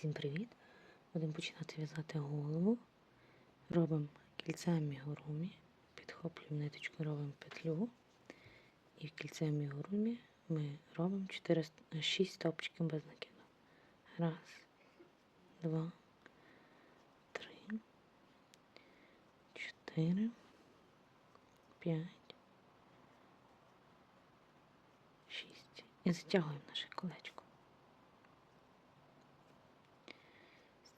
Всім привіт! Будемо починати в'язати голову. Робимо кільце амігурумі, підхоплюємо ниточку, робимо петлю. І в кільце амігурумі ми робимо 4, 6 стопчиків без накиду. Раз, два, три, чотири, п'ять, шість. І затягуємо наше колечко.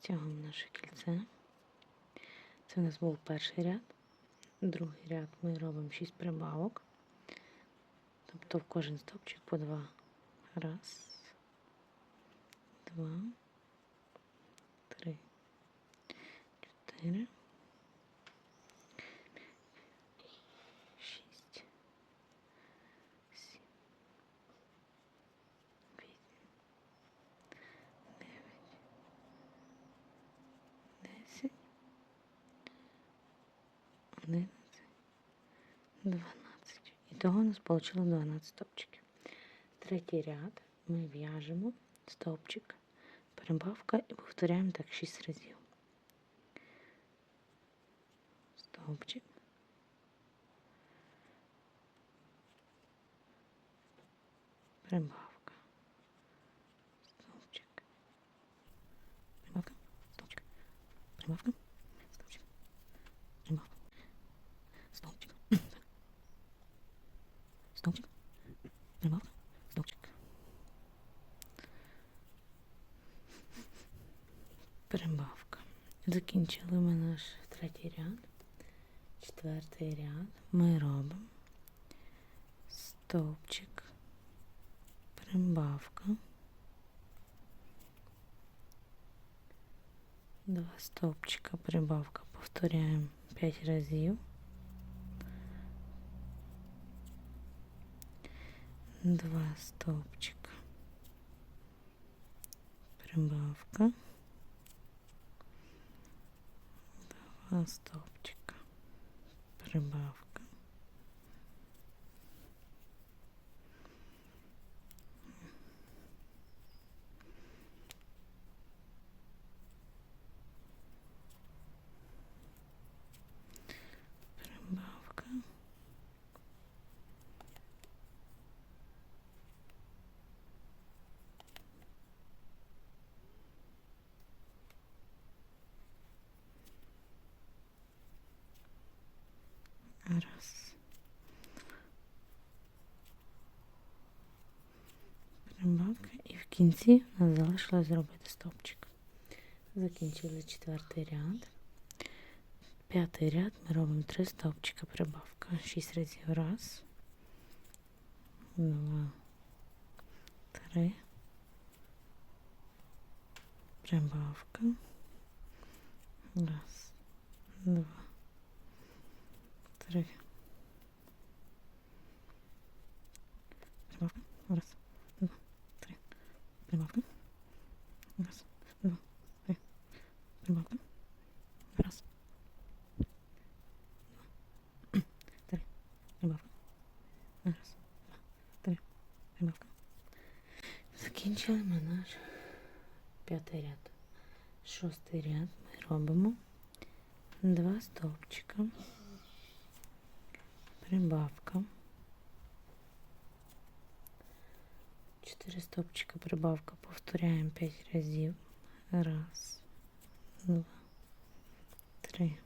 Стягуємо наше кільце. Це у нас був перший ряд. Другий ряд ми робимо 6 прибавок. Тобто в кожен стовпчик по два. Раз, два, три, чотири, шість, сім, вісім, дев'ять. 10, 11, 12. І того у нас вийшло 12 стовпчиків. Третій ряд ми в'яжемо стовпчик, перебавка і повторяємо так 6 разів. Стовпчик. Прибавка. Стовпчик. Прибавка. Стовпчик. Прибавка. Прибавка. Стовпчик. Прибавка. Закінчили ми наш третій ряд. Четвертий ряд ми робимо стовпчик, прибавка. Два стовпчика прибавка повторяємо 5 разів. Два стовпчика. Прибавка. Два стовпчика. Прибавка. Прибавка. Раз. Прибавка. І в кінці нас залишилось зробити стовпчик. Закінчили четвертий ряд. П'ятий ряд ми робимо три стовпчика прибавка. Шість разів. Раз. Два. Три. Прибавка. Раз. Два. Три. Прибавка. Раз. Два. Раз. Два. Три. Прибавка. Раз. Два. Три. Прибавка. Раз. Два. Три. Прибавка. Закінчуємо наш п'ятий ряд. Шостий ряд ми робимо прибавка. Повторяємо п'ять разів. Раз, два, три,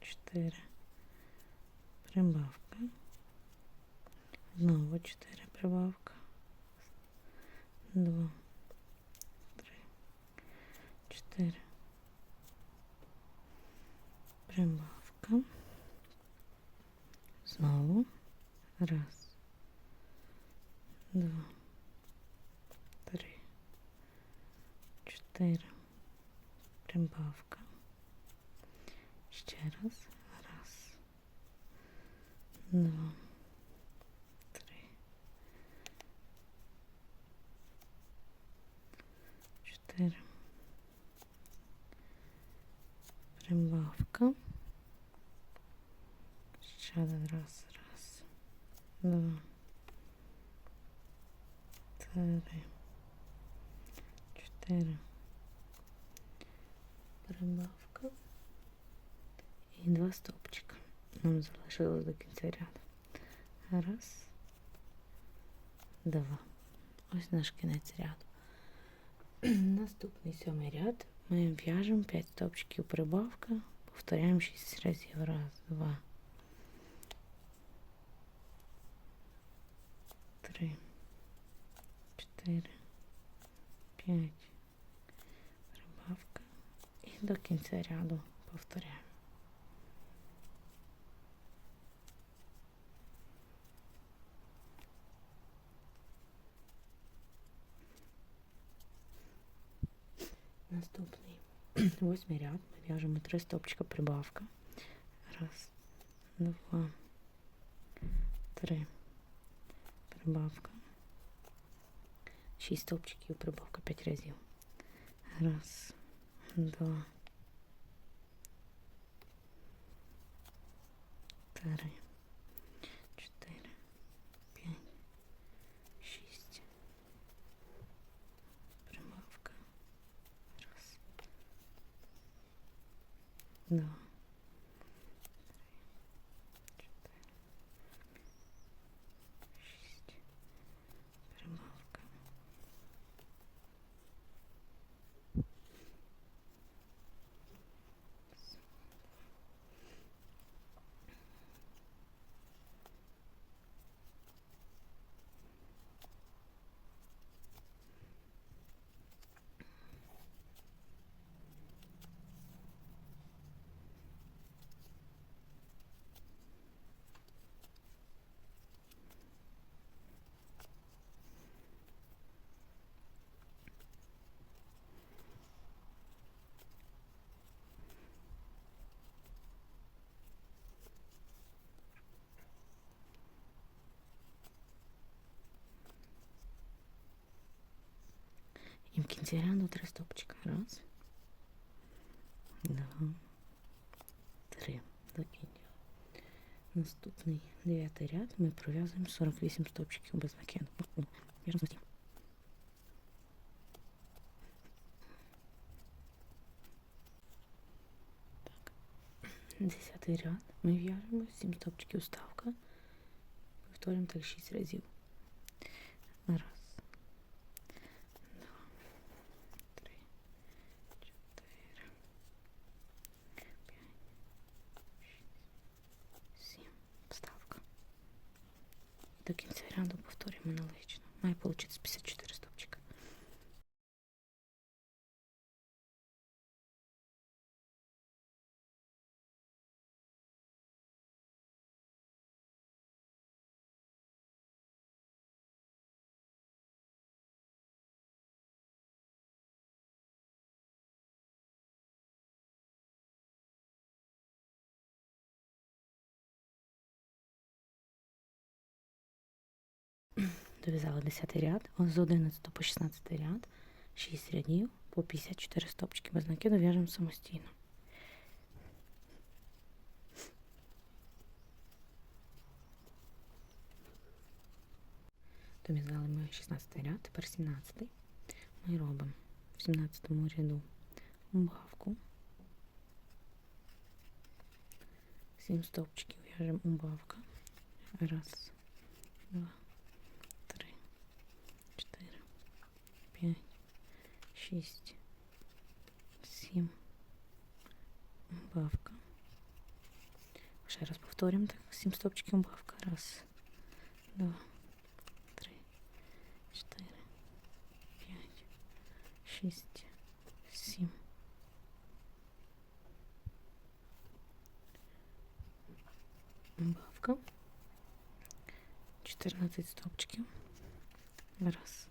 чотири. Прибавка. Знову чотири прибавка. Два, три, чотири. Прибавка. Знову. Раз. Два. 4. Прибавка. Ще раз. Раз. Два. Три. Чотири. Прибавка. Ще один раз. Раз. Два. Три. Чотири. Два стовпчика. Нам залишилось до кінця ряду. Раз, два. Ось наш кінець ряду. Наступний сьомий ряд. Ми в'яжемо 5 стовпчиків прибавка, повторяємо 6 разів. Раз, два, три, чотири, п'ять. Прибавка. І до кінця ряду повторяємо. Наступний восьмий ряд. Ми в'яжемо три стовпчика прибавка. Раз, два, три. Прибавка. Шість стовпчиків прибавка п'ять разів. Раз, два, три, Два. І в кінці ряду три стопчика. Раз. Два. Три. До кінця. Наступний дев'ятий ряд ми пров'язуємо 48 стопчиків без накиду. Ну, В'яжемо самостійно. Так. Десятий ряд. Ми в'яжемо 7 стопчиків ставка. Повторюємо так 6 разів. Раз. Дов'язала 10 ряд, з 11 по 16 ряд, 6 рядів, по 54 стопчики без накиду в'яжемо самостійно. Дов'язали ми 16 ряд, тепер 17. Ми робимо в 17 ряду убавку. 7 стовпчиків в'яжемо убавка. Раз, два, 5, 6, 7. убавка. Ще раз повторим так. Сім стопочки, убавка, Раз, два, три, четыре, п'ять, шесть, семь, Бавка. 14 стопочки, Раз,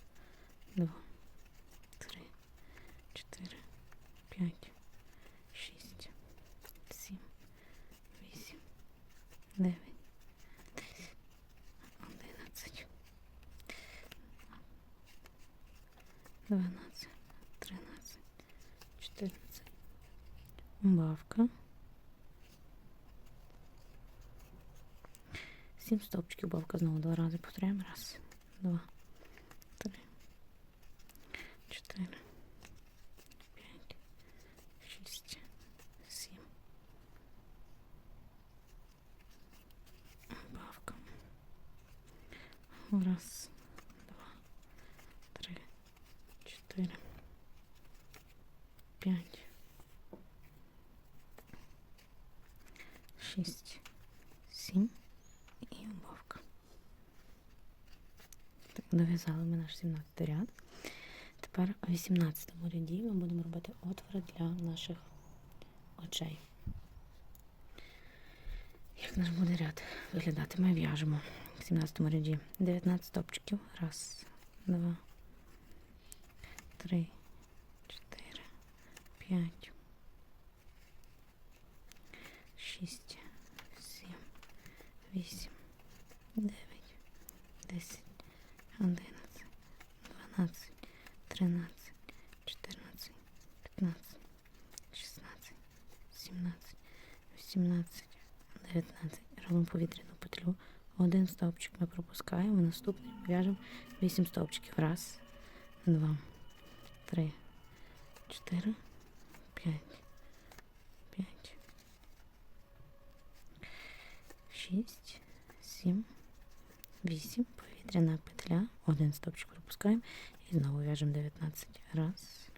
два. 5, 6, 7, 8, 9, 10, 11, 12, 13, 14. Бавка. 7 стовпчиків бавка знову два рази повторяємо. Раз, два, три, чотири. Раз, два, три, чотири, п'ять, шість, сім і убавка. Так, дов'язали ми наш 17 ряд. Тепер у 18 ряді ми будемо робити отвори для наших очей. Як наш буде ряд виглядати? Ми в'яжемо в 17 ряді 19 стопчиків. Раз, два, три, чотири, п'ять, шість, сім, вісім, дев'ять, десять, одинадцять, дванадцять, тринадцять, чотирнадцять, п'ятнадцять, шістнадцять, сімнадцять, вісімнадцять. 19. Робимо. Один стовпчик ми пропускаємо, наступний в'яжемо 8 стовпчиків. Раз, два, три, чотири, п'ять, п'ять, шість, сім, вісім. Повітряна петля. Один стовпчик пропускаємо і знову в'яжемо 19. Раз,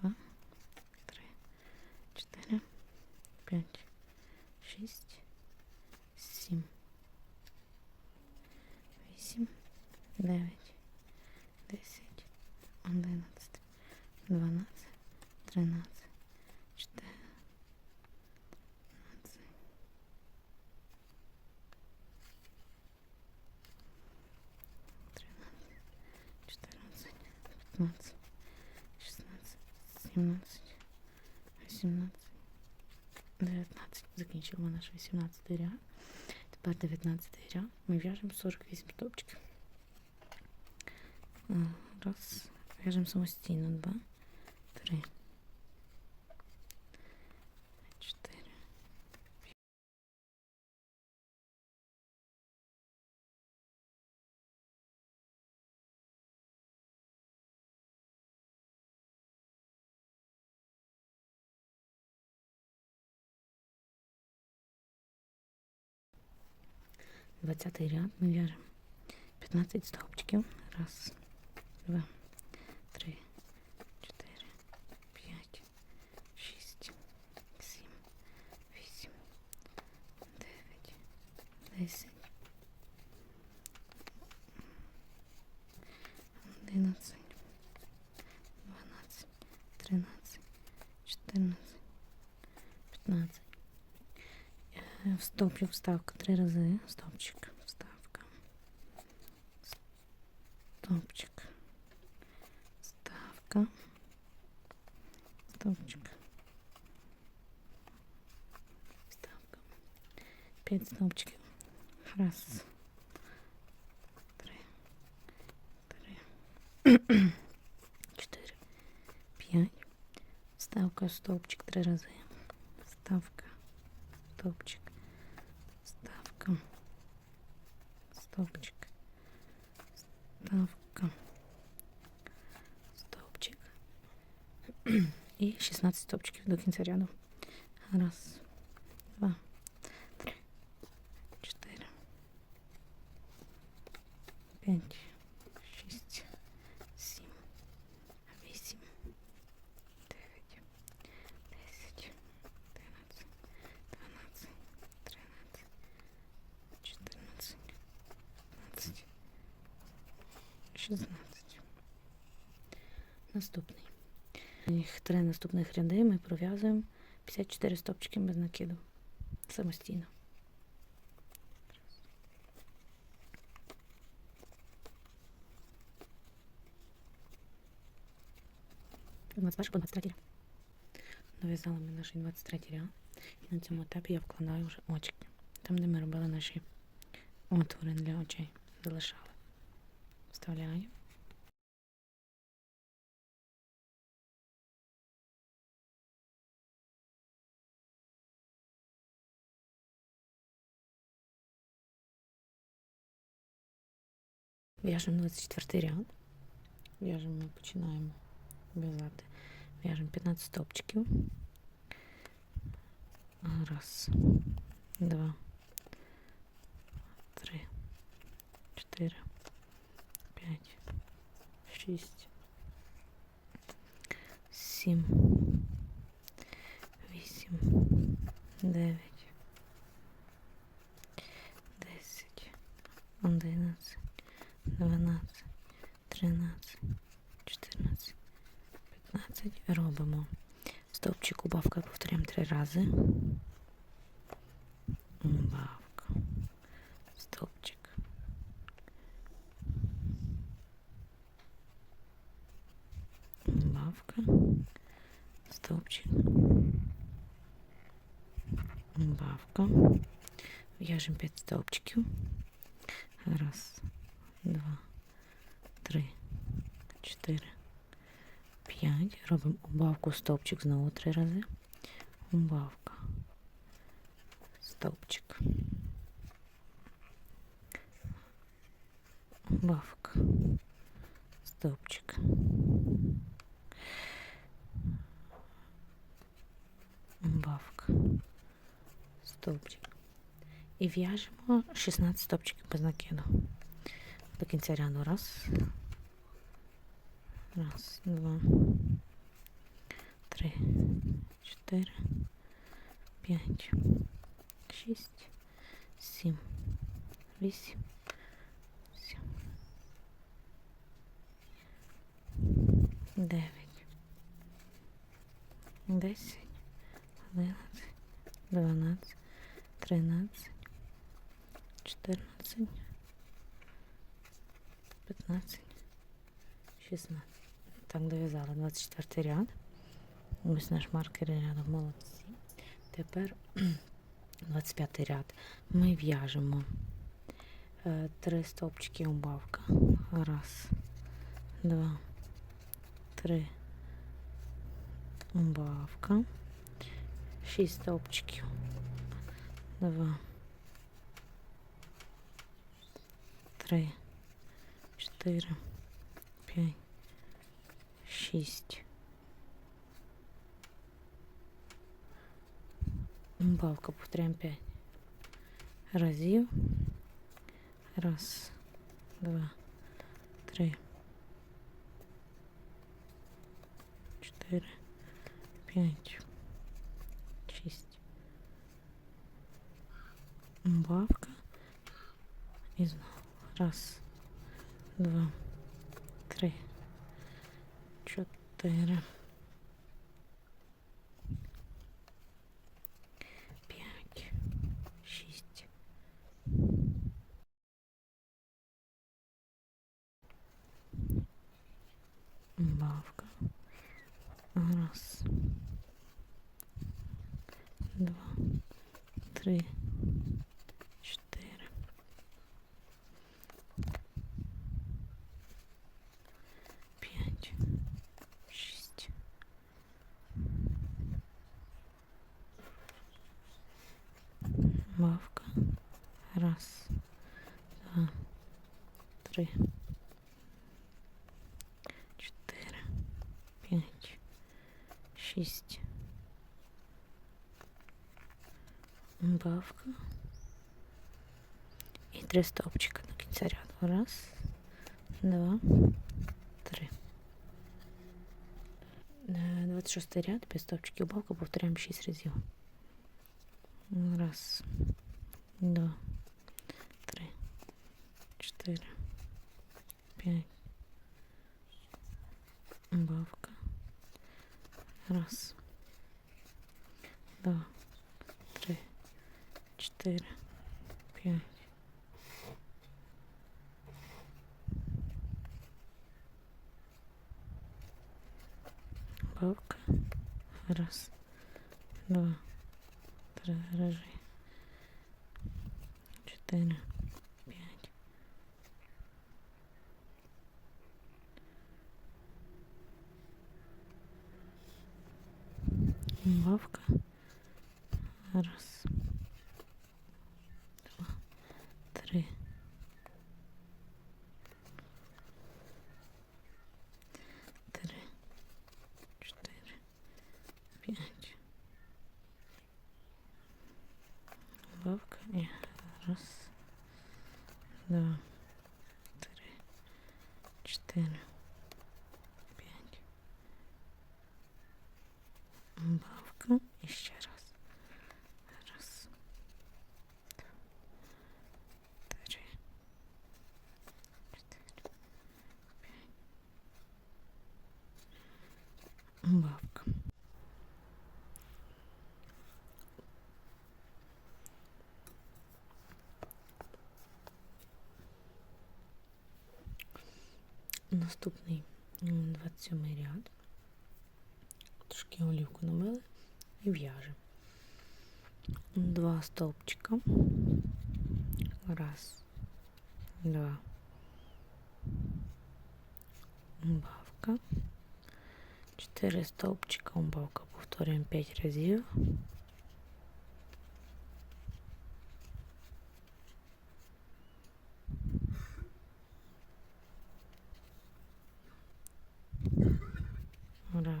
два, три, чотири, п'ять шість, дев'ять, десять, одинадцять, дванадцять, тринадцять, чотирнадцять, тринадцять, чотирнадцять, п'ятнадцять, шістнадцять, сімнадцять, вісімнадцять. 19. Закінчимо наш 18 ряд. Тепер 19 ряд. Ми в'яжемо 48 стовпчиків. Раз. В'яжемо самостійно. Два, три, чотири. Двадцятий ряд ми в'яжемо 15 стовпчиків. Раз, два, три, чотири, п'ять, шість, сім, вісім, дев'ять, десять, одинадцять, дванадцять, тринадцять, чотирнадцять, п'ятнадцять. Е, В стовпчик вставка три рази. Стовпчик, Стовпчик. Вставка. П'ять стовпчиків. Раз. Три. Три. Чотири. П'ять. Вставка, стовпчик три рази. Вставка. Стовпчик. Ставка. Стовпчик. Ставка. Стовпчик. І 16 стопчиків до кінця ряду. Раз, два, три, чотири, п'ять, шість, сім, вісім, дев'ять, десять, одинадцять, дванадцять, тринадцять, чотирнадцять, п'ятнадцять, шістнадцять. Наступний. Їх три наступних ряди ми пров'язуємо 54 стопчики без накиду. Самостійно. Двадцять по 23 ряд. Дов'язали ми наш 23 ряд. І на цьому етапі я вкладаю вже очки. Там, де ми робили наші отвори для очей. Залишали. Вставляю. В'яжемо 24 ряд. В'яжемо, ми починаємо в'язати. В'яжемо 15 стопчиків. Раз, два, три, чотири. чотири, п'ять, шість, сім, вісім, дев'ять, десять, одинадцять, Дванадцять, тринадцять, чотирнадцять, п'ятнадцять. Робимо стовпчик убавка, повторяємо три рази. Убавка. Стовпчик. Убавка. Стовпчик. Убавка. В'яжемо 5 стовпчиків. Раз, два, три, чотири, п'ять. Робимо убавку стовпчик знову три рази. Убавка. Стовпчик. Убавка. Стовпчик. Убавка. Стовпчик. І в'яжемо 16 стовпчиків без накиду. До кінця ряду. Раз. Раз, два, три, чотири, п'ять, шість, сім, вісім, сім, дев'ять, десять, одинадцять, дванадцять, тринадцять, чотирнадцять, п'ятнадцять, шістнадцять. Так, дов'язала 24 ряд. Ось наш маркер рядом молодці. Тепер 25 ряд. Ми в'яжемо е, три стовпчики убавка. Раз, два, три. Убавка. Шість стовпчиків. Два. Три. Чотири. П'ять. Шість. Балка повторяємо п'ять разів. Раз, два, три, чотири, п'ять, шість. Бавка. І знову. Раз, два, три, чотири. П'ять, шість. Бавка. Раз. Два. Три. Чотири. П'ять. Шість. Бавка. Раз. Два Три. Чотири. П'ять. Шість. Бавка. І три стовпчика до кінця ряду. Раз, два, три. Е, 26 ряд, 5 стовпчиків бавка, повторяємо 6 разів. Раз, два, три, чотири, Бавка. Раз, два, три, чотири, п'ять. Бавка. Раз, два, три рази. Чотири, п'ять. Бавка. Раз. Два. Три. Три. Чотири. П'ять. Бавка. І раз. Два. чотири, п'ять. Убавка. І ще раз. Раз. Два. Три. Чотири. П'ять. Убавка. Наступний м, 27 ряд. Трошки олівку намили і в'яжемо. Два стовпчика. Раз, два. Убавка. Чотири стовпчика, убавка. Повторюємо 5 разів.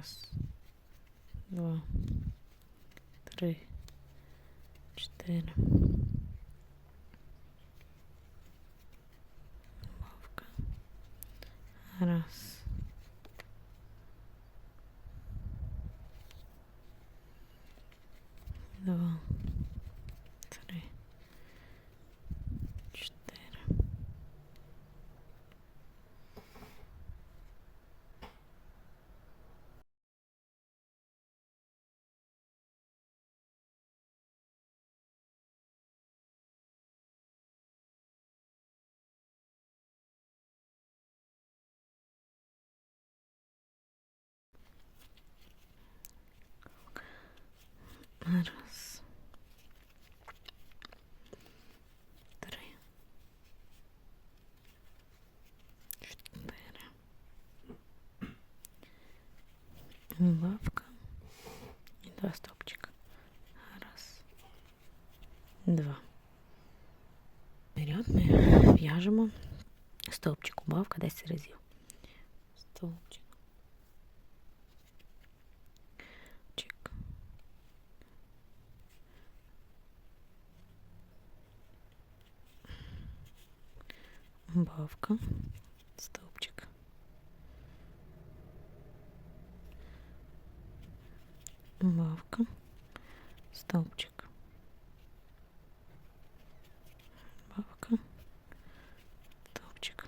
Раз, два, три, чотири. Убавка. Раз. Два. Три. Чотири. Раз. Три. Чотири. Убавка. І два стопчика. Раз. Два. Ряд ми в'яжемо стовпчик, убавка 10 разів. Стовпчик. Чик. Убавка. Стовпчик. Убавка. Стовпчик. Убавка. Стовпчик.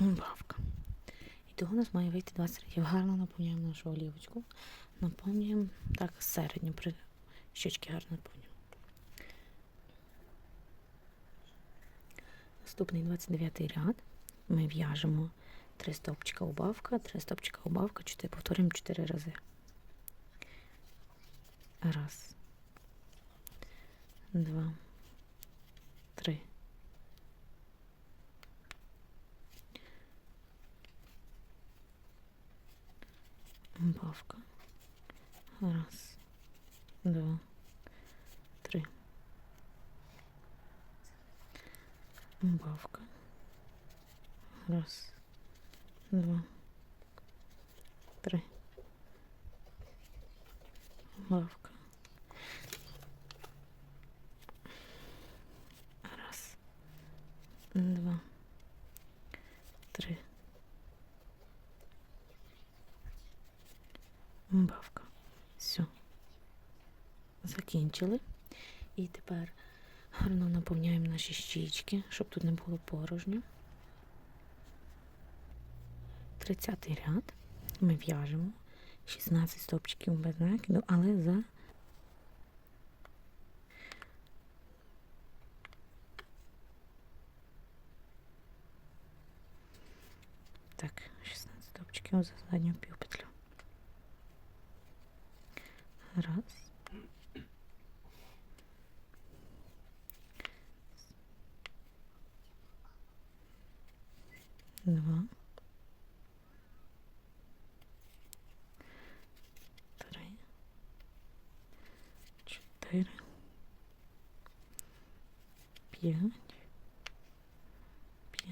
Убавка. І того у нас має вийти 20 рядів. Гарно наповнюємо нашу олівочку. Наповнюємо так середньо, при щочки гарно наповнюємо. Наступний 29 ряд. Ми в'яжемо 3 стовпчика убавка, 3 стовпчика убавка, 4, повторюємо 4 рази. Раз. Два. Убавка. Раз, два, три. Убавка. Раз, два, три. Убавка. Закінчили. І тепер гарно наповняємо наші щічки, щоб тут не було порожньо. 30 ряд ми в'яжемо 16 стовпчиків без накиду, але за Так, 16 стовпчиків за задню півпетлю. Раз. 4, 5, 5,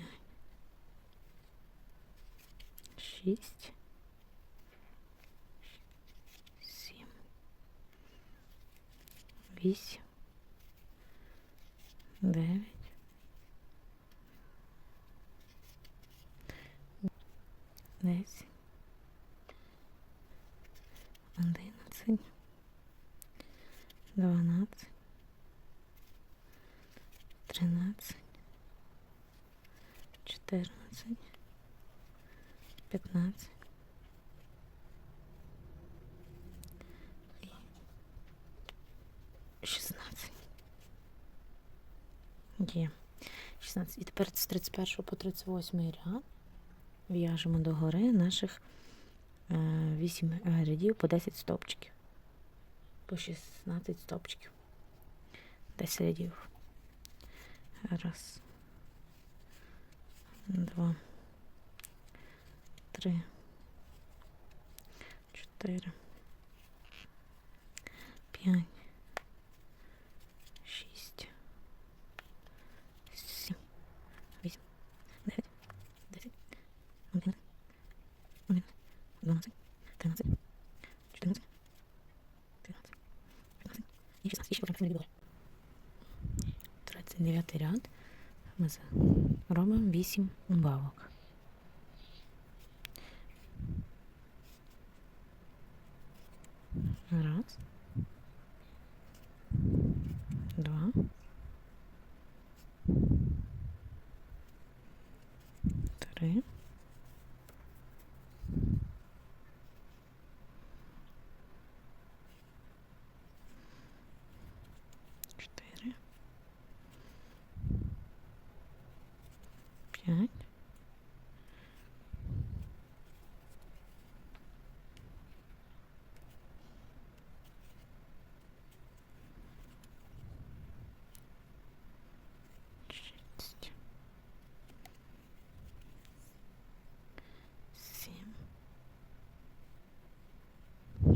6, 7, 8, 9, 10, тепер з 31 по 38 ряд в'яжемо догори наших 8 рядів по 10 стопчиків. По 16 стопчиків. 10 рядів. Раз. Два. Три. Чотири. П'ять. 11, 11, 12, 13, 14, 13, 15 Еще пока не было. 39 ряд. Ми робимо 8 убавок. Раз.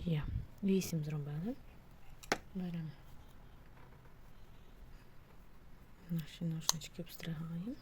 Є. Вісім зробили. Беремо. Наші ножнички обстригаємо.